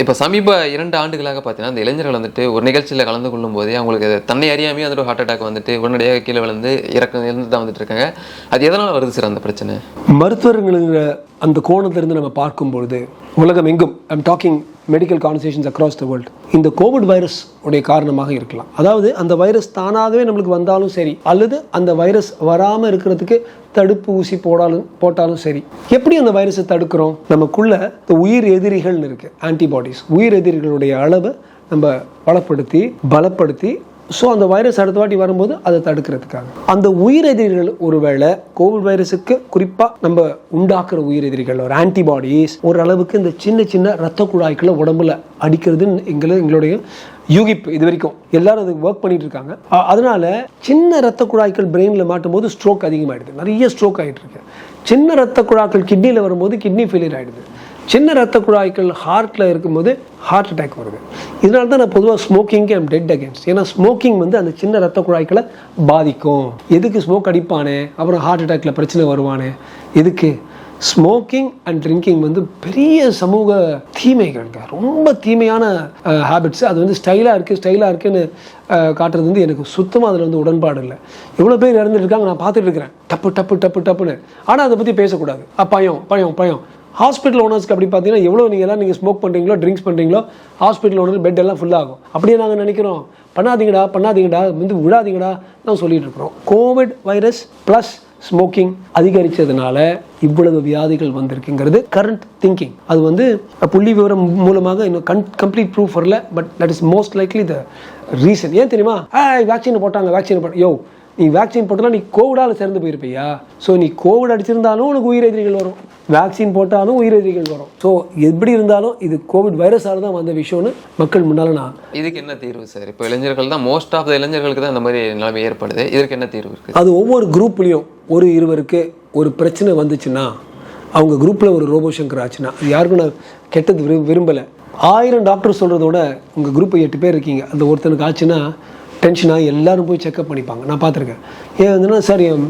இப்போ சமீப இரண்டு ஆண்டுகளாக பார்த்தீங்கன்னா அந்த இளைஞர்கள் வந்துட்டு ஒரு நிகழ்ச்சியில் கலந்து கொள்ளும் போதே அவங்களுக்கு தன்னை அறியாமே வந்துட்டு ஹார்ட் அட்டாக் வந்துட்டு உடனடியாக கீழே விழுந்து இறக்க இழந்து தான் வந்துட்டு இருக்காங்க. அது எதனால் வருது சார் அந்த பிரச்சனை? மருத்துவர்களுங்கிற அந்த கோணத்திலிருந்து நம்ம பார்க்கும்பொழுது உலகம் எங்கும் I'm talking medical conversations across the world இந்த கோவிட் வைரஸ் உடைய காரணமாக இருக்கலாம். அதாவது அந்த வைரஸ் தானாகவே நம்மளுக்கு வந்தாலும் சரி அல்லது அந்த வைரஸ் வராமல் இருக்கிறதுக்கு தடுப்பு ஊசி போடாலும் போட்டாலும் சரி. எப்படி அந்த வைரஸை தடுக்கிறோம்? நமக்குள்ள இந்த உயிர் எதிரிகள்னு இருக்கு ஆன்டிபாடிஸ் உயிர் எதிரிகளுடைய அளவை நம்ம வளப்படுத்தி பலப்படுத்தி ஸோ அந்த வைரஸ் அடுத்த வாட்டி வரும்போது அதை தடுக்கிறதுக்காக. அந்த உயிரெதிரிகள் ஒருவேளை கோவிட் வைரஸுக்கு குறிப்பாக நம்ம உண்டாக்குற உயிரெதிரிகள் ஒரு ஆன்டிபாடிஸ் ஓரளவுக்கு இந்த சின்ன சின்ன ரத்த குழாய்களை உடம்புல அடிக்கிறதுன்னு எங்களை எங்களுடைய யூகிப்பு இது வரைக்கும் எல்லாரும் அதுக்கு ஒர்க் பண்ணிட்டு இருக்காங்க. அதனால சின்ன ரத்த குழாய்கள் பிரெயினில் மாட்டும் போது ஸ்ட்ரோக் அதிகமாகிடுது நிறைய ஸ்ட்ரோக் ஆகிட்டு இருக்கு. சின்ன ரத்த குழாய்கள் கிட்னியில் வரும்போது கிட்னி ஃபெயிலியர் ஆகிடுது சின்ன ரத்த குழாய்கள் ஹார்ட்டில் இருக்கும்போது ஹார்ட் அட்டாக் வருது. இதனால தான் நான் பொதுவாக ஸ்மோக்கிங்க்கு ஐம் டெட் அகேன்ஸ்ட் ஏன்னா ஸ்மோக்கிங் வந்து அந்த சின்ன ரத்த குழாய்களை பாதிக்கும். எதுக்கு ஸ்மோக் அடிப்பானே? அப்புறம் ஹார்ட் அட்டாக்கில் பிரச்சனை வருவானே? எதுக்கு? ஸ்மோக்கிங் அண்ட் ட்ரிங்கிங் வந்து பெரிய சமூக தீமைகள்ங்க ரொம்ப தீமையான ஹேபிட்ஸ் அது வந்து ஸ்டைலாக இருக்குது ஸ்டைலாக இருக்குன்னு காட்டுறது வந்து எனக்கு சுத்தமாக அதில் வந்து உடன்பாடு இல்லை. எவ்வளோ பேர் இறந்துட்டு இருக்காங்க நான் பார்த்துட்டு இருக்கிறேன். டப்பு டப்பு டப்பு டப்புன்னு. ஆனால் அதை பற்றி பேசக்கூடாது. பயம் பயம் பயம். ஹாஸ்பிட்டல் ஓனர்ஸ்க்கு அப்படி பார்த்தீங்கன்னா எவ்வளோ நீங்கள் எல்லாம் நீங்கள் ஸ்மோக் பண்ணுறீங்களோ ட்ரிங்க்ஸ் பண்ணுறீங்களோ ஹாஸ்பிட்டல் ஓனர் பெட் எல்லாம் ஃபுல்லாகும் ஆகும். அப்படியே நாங்கள் நினைக்கிறோம் பண்ணாதீங்கடா பண்ணாதீங்கடா வந்து விடாதீங்கடா தான் சொல்லிட்டு இருக்கிறோம். கோவிட் வைரஸ் ப்ளஸ் ஸ்மோக்கிங் அதிகரித்ததுனால இவ்வளவு வியாதிகள் வந்திருக்குங்கிறது கரண்ட் திங்கிங் அது வந்து புள்ளி விவரம் மூலமாக இன்னும் கன் கம்ப்ளீட் ப்ரூஃப் வரல but that is most likely the reason ஏன் தெரியுமா? வேக்சின் போட்டாங்க வேக்சின் போட்ட யோ நீ வேக்சின் போட்டலாம் நீ கோவிடால சேர்ந்து போயிருப்பியா? ஸோ நீ கோவிட் அடிச்சிருந்தாலும் உனக்கு உயிரெதிரிகள் வரும். வேக்சின் போட்டாலும் உயிரெதிரிகள் வரும். ஸோ எப்படி இருந்தாலும் இது கோவிட் வைரஸால தான் வந்த விஷயம்னு மக்கள் முன்னால் நான் இதுக்கு என்ன தீர்வு சார் இப்போ இளைஞர்கள் தான் மோஸ்ட் ஆஃப் த இளைஞர்களுக்கு தான் இந்த மாதிரி நிலைமை ஏற்படுது. இதற்கு என்ன தீர்வு இருக்குது அது ஒவ்வொரு குரூப்லேயும் ஒரு இருவருக்கு ஒரு பிரச்சனை வந்துச்சுன்னா அவங்க குரூப்பில் ஒரு ரோபோ சங்கர் ஆச்சுன்னா அது யாருக்கும் நான் கெட்டது விரு விரும்பலை. ஆயிரம் டாக்டர் சொல்கிறதோட உங்கள் குரூப்பில் எட்டு பேர் இருக்கீங்க. அந்த ஒருத்தனுக்கு ஆச்சுன்னா டென்ஷன் ஆகி எல்லாரும் போய் செக்அப் பண்ணிப்பாங்க. நான் பார்த்துருக்கேன். ஏன் வந்துன்னா சார் என்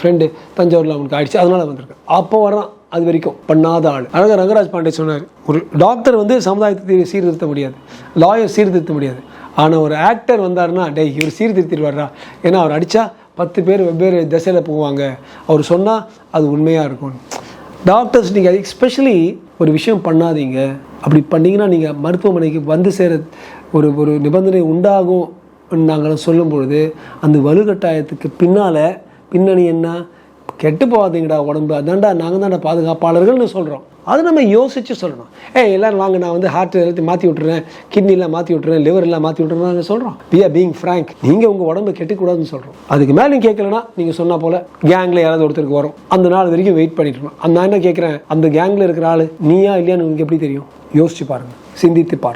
ஃப்ரெண்டு தஞ்சாவூரில் அவனுக்கு ஆயிடுச்சு. அதனால வந்திருக்கேன். அப்போ வரான் அது வரைக்கும் பண்ணாத ஆள். அழகாக ரங்கராஜ் பாண்டே சொன்னார் ஒரு டாக்டர் வந்து சமுதாயத்தை சீர்திருத்த முடியாது. லாயர் சீர்திருத்த முடியாது. ஆனால் ஒரு ஆக்டர் வந்தாருன்னா டேய் இவர் சீர்திருத்திடுவார்டா ஏன்னா அவர் அடித்தா பத்து பேர் வெவ்வேறு திசையில் போவாங்க. அவர் சொன்னால் அது உண்மையாக இருக்கும். டாக்டர்ஸ் நீங்கள் எஸ்பெஷலி ஒரு விஷயம் பண்ணாதீங்க. அப்படி பண்ணிங்கன்னா நீங்கள் மருத்துவமனைக்கு வந்து சேர ஒரு ஒரு நிபந்தனை உண்டாகும் நாங்கள் சொல்லும் பொழுது அந்த வலுக்கட்டாயத்துக்கு பின்னால் பின்னணி என்ன? கெட்டு போகாதீங்கடா உடம்பு. அதான்டா நாங்கள் தான்டா பாதுகாப்பாளர்கள்னு சொல்கிறோம் அது நம்ம யோசித்து சொல்லணும். ஏ எல்லாரும் வாங்க நான் வந்து ஹார்ட் எல்லாத்தையும் மாற்றி விட்டுறேன். கிட்னிலாம் மாற்றி விட்டுறேன். லிவர் எல்லாம் மாற்றி விட்டுறேன் நாங்கள் சொல்கிறோம் வி ஆர் பீங் ஃப்ரேங்க் நீங்கள் உங்கள் உடம்பு கெட்டுக்கூடாதுன்னு சொல்கிறோம் அதுக்கு மேலே கேட்கலன்னா நீங்கள் சொன்னால் போல் கேங்கில் யாராவது ஒருத்தருக்கு வரும். அந்த நாள் வரைக்கும் வெயிட் பண்ணிட்டு இருக்கோம் அந்த என்ன கேட்குறேன்? அந்த கேங்கில் இருக்கிற ஆள் நீயா இல்லையான்னு உங்களுக்கு எப்படி தெரியும்? யோசிச்சு பாருங்க. சிந்தித்து பாருங்க.